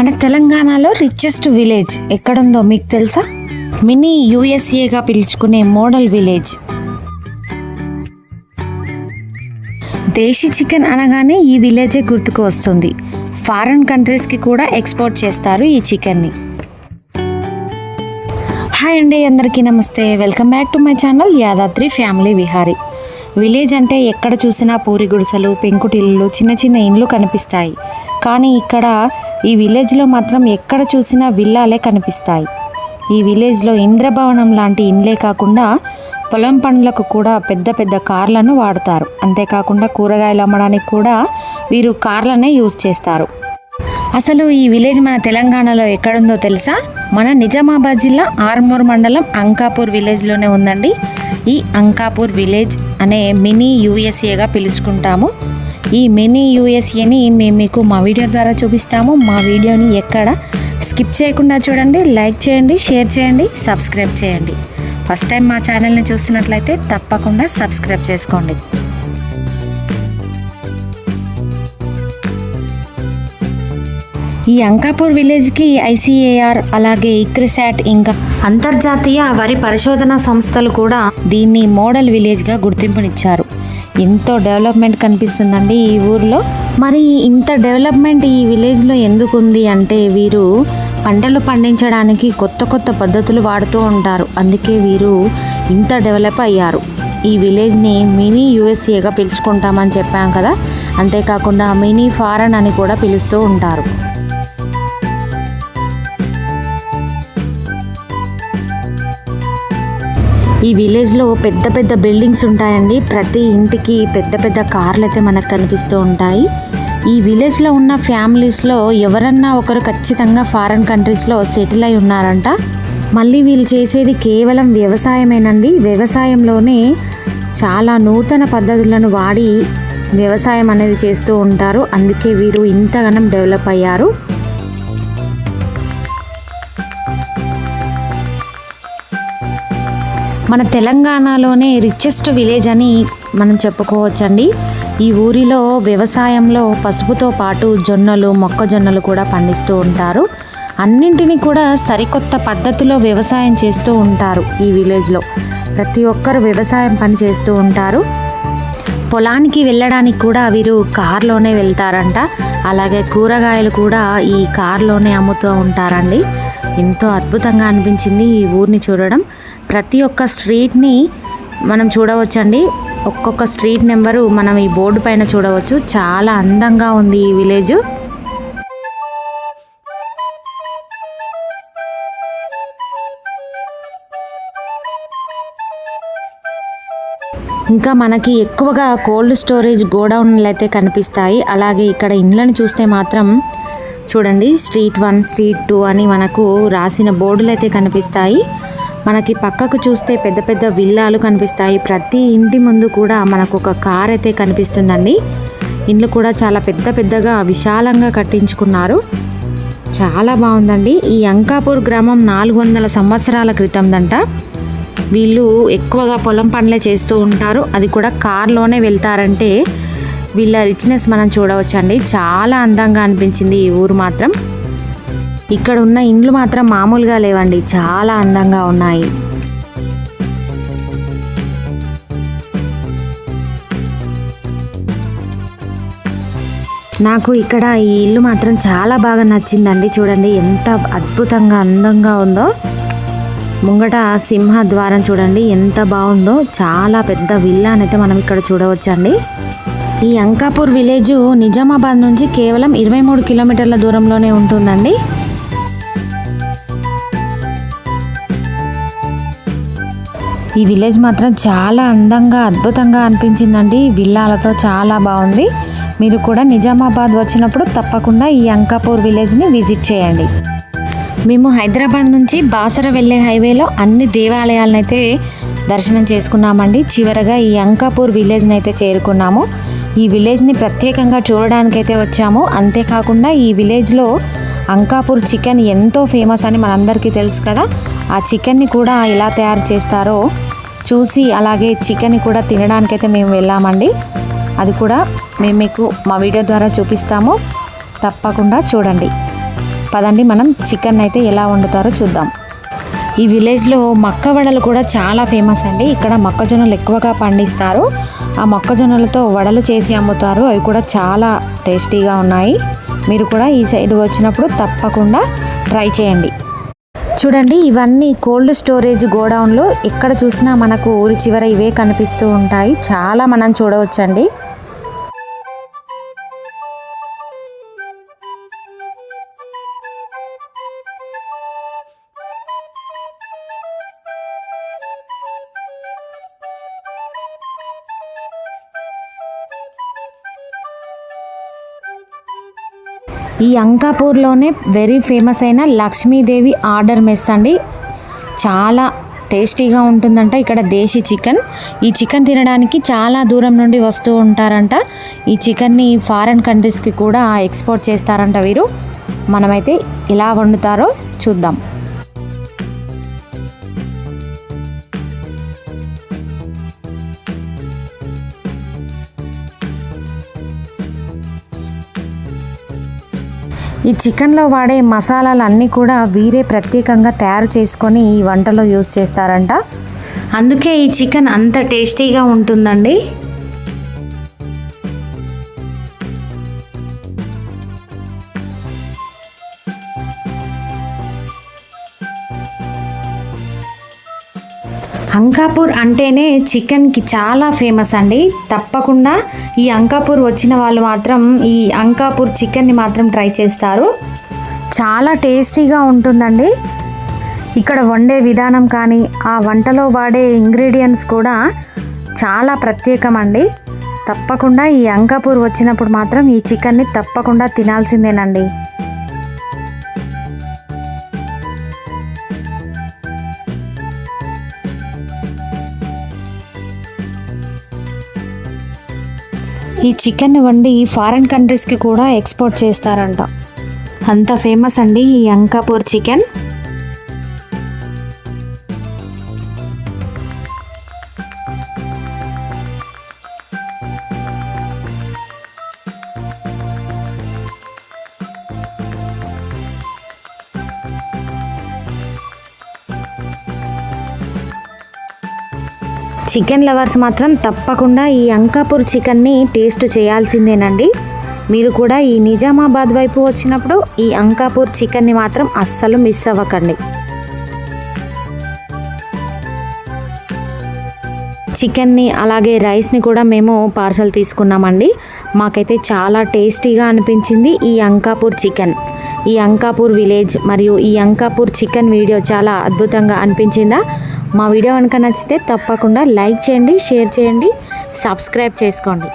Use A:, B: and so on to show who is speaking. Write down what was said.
A: మన తెలంగాణలో richest village ఎక్కడుందో మీకు తెలుసా? మినీ యుఎస్ఏగా పిలుచుకునే మోడల్ విలేజ్ దేశీ చికెన్ అనగానే ఈ విలేజే గుర్తుకు వస్తుంది. ఫారెన్ కంట్రీస్కి కూడా ఎక్స్పోర్ట్ చేస్తారు ఈ చికెన్ని హాయ్ అండి అందరికీ నమస్తే. Welcome back to my channel Yadadri family Vihari village అంటే ఎక్కడ చూసినా పూరి గుడిసెలు పెంకుటిల్లు చిన్న చిన్న ఇండ్లు కనిపిస్తాయి. కానీ ఇక్కడ ఈ విలేజ్లో మాత్రం ఎక్కడ చూసినా విల్లాలే కనిపిస్తాయి. ఈ విలేజ్లో ఇంద్రభవనం లాంటి ఇండ్లే కాకుండా పొలం పనులకు కూడా పెద్ద పెద్ద కార్లను వాడతారు. అంతేకాకుండా కూరగాయలు అమ్మడానికి కూడా వీరు కార్లనే యూజ్ చేస్తారు. అసలు ఈ విలేజ్ మన తెలంగాణలో ఎక్కడుందో తెలుసా? మన నిజామాబాద్ జిల్లా ఆర్మూర్ మండలం అంకాపూర్ విలేజ్లోనే ఉందండి. ఈ అంకాపూర్ విలేజ్ అనే మినీ యూఎస్ఏగా పిలుచుకుంటాము. ఈ మినీ యూఎస్ఏని మేము మీకు మా వీడియో ద్వారా చూపిస్తాము. మా వీడియోని ఎక్కడ స్కిప్ చేయకుండా చూడండి లైక్ చేయండి షేర్ చేయండి సబ్స్క్రైబ్ చేయండి. ఫస్ట్ టైం మా ఛానల్ని చూసినట్లయితే తప్పకుండా సబ్స్క్రైబ్ చేసుకోండి. ఈ అంకాపూర్ విలేజ్కి ఐసీఏఆర్ అలాగే ఇక్రిసాట్ ఇంకా అంతర్జాతీయ వరి పరిశోధన సంస్థలు కూడా దీన్ని మోడల్ విలేజ్గా గుర్తింపునిచ్చారు. ఎంతో డెవలప్మెంట్ కనిపిస్తుందండి ఈ ఊర్లో. మరి ఇంత డెవలప్మెంట్ ఈ విలేజ్లో ఎందుకు ఉంది అంటే వీరు పంటలు పండించడానికి కొత్త కొత్త పద్ధతులు వాడుతూ ఉంటారు. అందుకే వీరు ఇంత డెవలప్ అయ్యారు. ఈ విలేజ్ని మినీ యుఎస్ఏగా పిలుచుకుంటామని చెప్పాం కదా. అంతేకాకుండా మినీ ఫారెన్ అని కూడా పిలుస్తూ ఉంటారు. ఈ విలేజ్లో పెద్ద పెద్ద బిల్డింగ్స్ ఉంటాయండి. ప్రతి ఇంటికి పెద్ద పెద్ద కార్లు అయితే మనకు కనిపిస్తూ ఉంటాయి. ఈ విలేజ్లో ఉన్న ఫ్యామిలీస్లో ఎవరన్నా ఒకరు ఖచ్చితంగా ఫారెన్ కంట్రీస్లో సెటిల్ అయి ఉన్నారంట. మళ్ళీ వీళ్ళు చేసేది కేవలం వ్యవసాయమేనండి. వ్యవసాయంలోనే చాలా నూతన పద్ధతులను వాడి వ్యవసాయం అనేది చేస్తూ ఉంటారు. అందుకే వీరు ఇంతగానం డెవలప్ అయ్యారు. మన తెలంగాణలోనే రిచెస్ట్ విలేజ్ అని మనం చెప్పుకోవచ్చండి. ఈ ఊరిలో వ్యవసాయంలో పసుపుతో పాటు జొన్నలు మొక్కజొన్నలు కూడా పండిస్తూ ఉంటారు. అన్నింటినీ కూడా సరికొత్త పద్ధతిలో వ్యవసాయం చేస్తూ ఉంటారు ఈ విలేజ్లో ప్రతి ఒక్కరు వ్యవసాయం పని చేస్తూ ఉంటారు. పొలానికి వెళ్ళడానికి కూడా వీరు కారులోనే వెళ్తారంట. అలాగే కూరగాయలు కూడా ఈ కారులోనే అమ్ముతూ ఉంటారండి. ఎంతో అద్భుతంగా అనిపించింది ఈ ఊరిని చూడడం. ప్రతి ఒక్క స్ట్రీట్ని మనం చూడవచ్చండి. ఒక్కొక్క స్ట్రీట్ నెంబరు మనం ఈ బోర్డు పైన చూడవచ్చు. చాలా అందంగా ఉంది ఈ విలేజ్. ఇంకా మనకి ఎక్కువగా కోల్డ్ స్టోరేజ్ గోడౌన్లు అయితే కనిపిస్తాయి. అలాగే ఇక్కడ ఇండ్లను చూస్తే మాత్రం చూడండి స్ట్రీట్ వన్ స్ట్రీట్ టూ అని మనకు రాసిన బోర్డులు అయితే కనిపిస్తాయి. మనకి పక్కకు చూస్తే పెద్ద పెద్ద విల్లాలు కనిపిస్తాయి. ప్రతి ఇంటి ముందు కూడా మనకు ఒక కార్ అయితే కనిపిస్తుందండి. ఇండ్లు కూడా చాలా పెద్ద పెద్దగా విశాలంగా కట్టించుకున్నారు. చాలా బాగుందండి. ఈ అంకాపూర్ గ్రామం నాలుగు వందల సంవత్సరాల క్రితందంట. వీళ్ళు ఎక్కువగా పొలం పనులే చేస్తూ ఉంటారు. అది కూడా కార్లోనే వెళ్తారంటే వీళ్ళ రిచ్నెస్ మనం చూడవచ్చండి. చాలా అందంగా అనిపించింది ఈ ఊరు మాత్రం. ఇక్కడ ఉన్న ఇండ్లు మాత్రం మామూలుగా లేవండి. చాలా అందంగా ఉన్నాయి. నాకు ఇక్కడ ఈ ఇల్లు మాత్రం చాలా బాగా నచ్చిందండి. చూడండి ఎంత అద్భుతంగా అందంగా ఉందో. ముంగట సింహ ద్వారం చూడండి ఎంత బాగుందో. చాలా పెద్ద విల్లా అయితే మనం ఇక్కడ చూడవచ్చండి. ఈ అంకాపూర్ విలేజ్ నిజామాబాద్ నుంచి కేవలం ఇరవై మూడు కిలోమీటర్ల దూరంలోనే ఉంటుందండి. ఈ విలేజ్ మాత్రం చాలా అందంగా అద్భుతంగా అనిపించిందండి. విల్లాలతో చాలా బాగుంది. మీరు కూడా నిజామాబాద్ వచ్చినప్పుడు తప్పకుండా ఈ అంకాపూర్ విలేజ్ని విజిట్ చేయండి. మేము హైదరాబాద్ నుంచి బాసర వెళ్ళే హైవేలో అన్ని దేవాలయాలను అయితే దర్శనం చేసుకున్నామండి. చివరగా ఈ అంకాపూర్ విలేజ్ని అయితే చేరుకున్నాము. ఈ విలేజ్ని ప్రత్యేకంగా చూడడానికైతే వచ్చాము. అంతేకాకుండా ఈ విలేజ్లో అంకాపూర్ చికెన్ ఎంతో ఫేమస్ అని మనందరికీ తెలుసు కదా. ఆ చికెన్ని కూడా ఎలా తయారు చేస్తారో చూసి అలాగే చికెన్ కూడా తినడానికైతే మేము వెళ్ళామండి. అది కూడా మేము మీకు మా వీడియో ద్వారా చూపిస్తాము. తప్పకుండా చూడండి. పదండి మనం చికెన్ అయితే ఎలా వండుతారో చూద్దాం. ఈ విలేజ్లో మక్క వడలు కూడా చాలా ఫేమస్ అండి. ఇక్కడ మొక్కజొన్నలు ఎక్కువగా పండిస్తారు. ఆ మొక్కజొన్నలతో వడలు చేసి అమ్ముతారు. అవి కూడా చాలా టేస్టీగా ఉన్నాయి. మీరు కూడా ఈ సైడ్ వచ్చినప్పుడు తప్పకుండా ట్రై చేయండి. చూడండి ఇవన్నీ కోల్డ్ స్టోరేజ్ గోడౌన్లో ఎక్కడ చూసినా మనకు ఊరి చివర ఇవే కనిపిస్తూ ఉంటాయి. చాలా మనం చూడవచ్చండి. ఈ అంకాపూర్లోనే వెరీ ఫేమస్ అయిన లక్ష్మీదేవి ఆర్డర్ మెస్ అండి. చాలా టేస్టీగా ఉంటుందంట ఇక్కడ దేశీ చికెన్. ఈ చికెన్ తినడానికి చాలా దూరం నుండి వస్తూ ఉంటారంట. ఈ చికెన్ని ఫారెన్ కంట్రీస్కి కూడా ఎక్స్పోర్ట్ చేస్తారంట వీరు. మనమైతే ఎలా వండుతారో చూద్దాం. ఈ చికెన్లో వాడే మసాలాలు అన్నీ కూడా వీరే ప్రత్యేకంగా తయారు చేసుకొని ఈ వంటలో యూస్ చేస్తారంట. అందుకే ఈ చికెన్ అంత టేస్టీగా ఉంటుందండి. అంకాపూర్ అంటేనే చికెన్కి చాలా ఫేమస్ అండి. తప్పకుండా ఈ అంకాపూర్ వచ్చిన వాళ్ళు మాత్రం ఈ అంకాపూర్ చికెన్ని మాత్రం ట్రై చేస్తారు. చాలా టేస్టీగా ఉంటుందండి. ఇక్కడ వండే విధానం కానీ ఆ వంటలో వాడే ఇంగ్రీడియంట్స్ కూడా చాలా ప్రత్యేకం అండి తప్పకుండా ఈ అంకాపూర్ వచ్చినప్పుడు మాత్రం ఈ చికెన్ని తప్పకుండా తినాల్సిందేనండి. ఈ చికెన్ వండి ఫారెన్ కంట్రీస్కి కూడా ఎక్స్పోర్ట్ చేస్తారంట. అంత ఫేమస్ అండి ఈ అంకాపూర్ చికెన్. చికెన్ లవర్స్ మాత్రం తప్పకుండా ఈ అంకాపూర్ చికెన్ని టేస్ట్ చేయాల్సిందేనండి. మీరు కూడా ఈ నిజామాబాద్ వైపు వచ్చినప్పుడు ఈ అంకాపూర్ చికెన్ని మాత్రం అస్సలు మిస్ అవ్వకండి. చికెన్ని అలాగే రైస్ని కూడా మేము పార్సల్ తీసుకున్నామండి. మాకైతే చాలా టేస్టీగా అనిపించింది ఈ అంకాపూర్ చికెన్. ఈ అంకాపూర్ విలేజ్ మరియు ఈ అంకాపూర్ చికెన్ వీడియో చాలా అద్భుతంగా అనిపించిందా? మా వీడియో కనుక నచ్చితే తప్పకుండా లైక్ చేయండి షేర్ చేయండి సబ్స్క్రైబ్ చేసుకోండి.